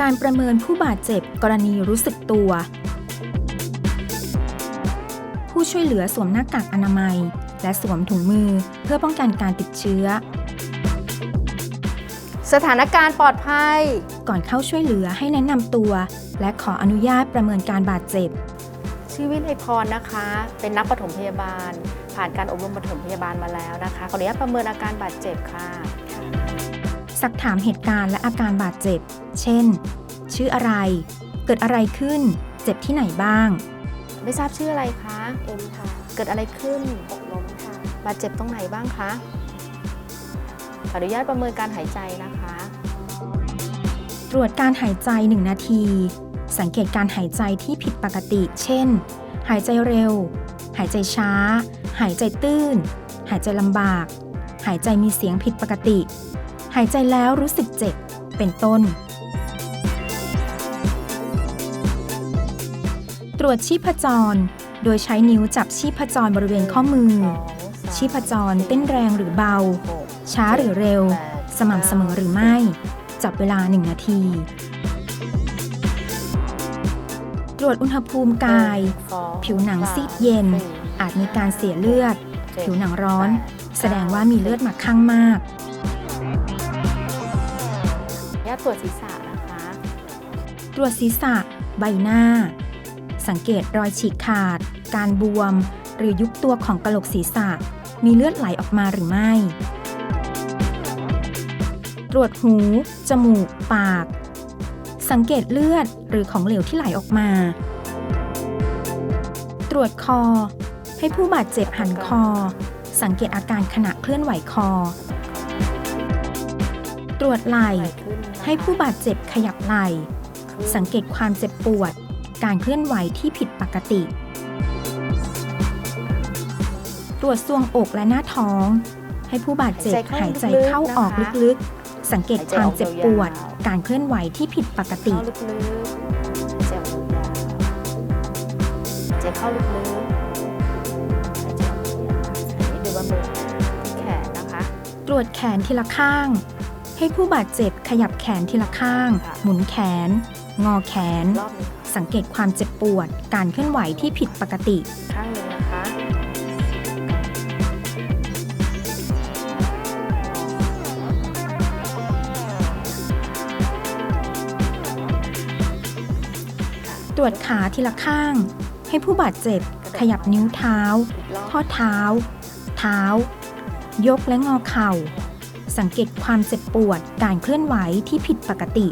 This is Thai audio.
การประเมินผู้บาดเจ็บกรณีรู้สึกตัว ผู้ช่วยเหลือสวมหน้ากากอนามัย และสวมถุงมือเพื่อป้องกันการติดเชื้อ สถานการณ์ปลอดภัย ก่อนเข้าช่วยเหลือให้แนะนำตัว และขออนุญาตประเมินการบาดเจ็บ ชื่อวิไลพรนะคะ เป็นนักปฐมพยาบาล ผ่านการอบรมปฐมพยาบาลมาแล้วนะคะขออนุญาตประเมินอาการบาดเจ็บค่ะ สักถามเหตุการณ์และอาการบาดเจ็บ เช่น ชื่ออะไร เกิดอะไรขึ้น เจ็บที่ไหนบ้าง ไม่ทราบชื่ออะไรคะ เอ็มค่ะ เกิดอะไรขึ้นหกล้มค่ะ บาดเจ็บตรงไหนบ้างคะ ขออนุญาตประเมินการหายใจนะคะ ตรวจการหายใจ 1 นาที สังเกตการหายใจที่ผิดปกติ เช่น หายใจเร็ว หายใจช้า หายใจตื้น หายใจลำบาก หายใจมีเสียงผิดปกติ หายใจแล้วรู้สึกเจ็บ เป็นต้น ตรวจชีพจร โดยใช้นิ้วจับชีพจรบริเวณข้อมือ ชีพจรเต้นแรงหรือเบา ช้าหรือเร็ว สม่ำเสมอหรือไม่ จับเวลา1นาที ตรวจอุณหภูมิกาย ผิวหนังซีดเย็น อาจมีการเสียเลือด ผิวหนังร้อน แสดงว่ามีเลือดหมาข้างมาก ตตรวจศีรษะนะคะ ตรวจศีรษะ ใบหน้า สังเกตรอยฉีกขาด การบวม หรือยุบตัวของกระโหลกศีรษะ มีเลือดไหลออกมาหรือไม่ ตรวจหู จมูก ปาก สังเกตเลือดหรือของเหลวที่ไหลออกมา ตรวจคอ ให้ผู้บาดเจ็บหันคอ สังเกตอาการขณะเคลื่อนไหวคอ ตรวจไหล่ ให้ผู้บาดเจ็บขยับไหล่สังเกตความเจ็บปวด การเคลื่อนไหวที่ผิดปกติ ตรวจซวงอกและหน้าท้อง ให้ผู้บาดเจ็บหายใจเข้าออกลึกๆ สังเกตความเจ็บปวด การเคลื่อนไหวที่ผิดปกติเข้าลึกๆหายใจออกยาวๆหายใจเข้าลึกๆหายใจออกยาวๆนี่ดูว่ามือที่แขนนะคะ ตรวจแขนทีละข้าง ให้ผู้บาดเจ็บขยับแขนทีละข้างค่ะหมุนแขน งอแขน รอบหนึงสังเกตความเจ็บปวด การเคลื่อนไหวที่ผิดปกติ ข้างหนึ่งนะคะ ตรวจขาทีละข้าง ให้ผู้บาดเจ็บขยับนิ้วเท้าอีกรอบข้อเท้า เท้า ยกและงอเข่า สังเกตความเจ็บปวด การเคลื่อนไหวที่ผิดปกติ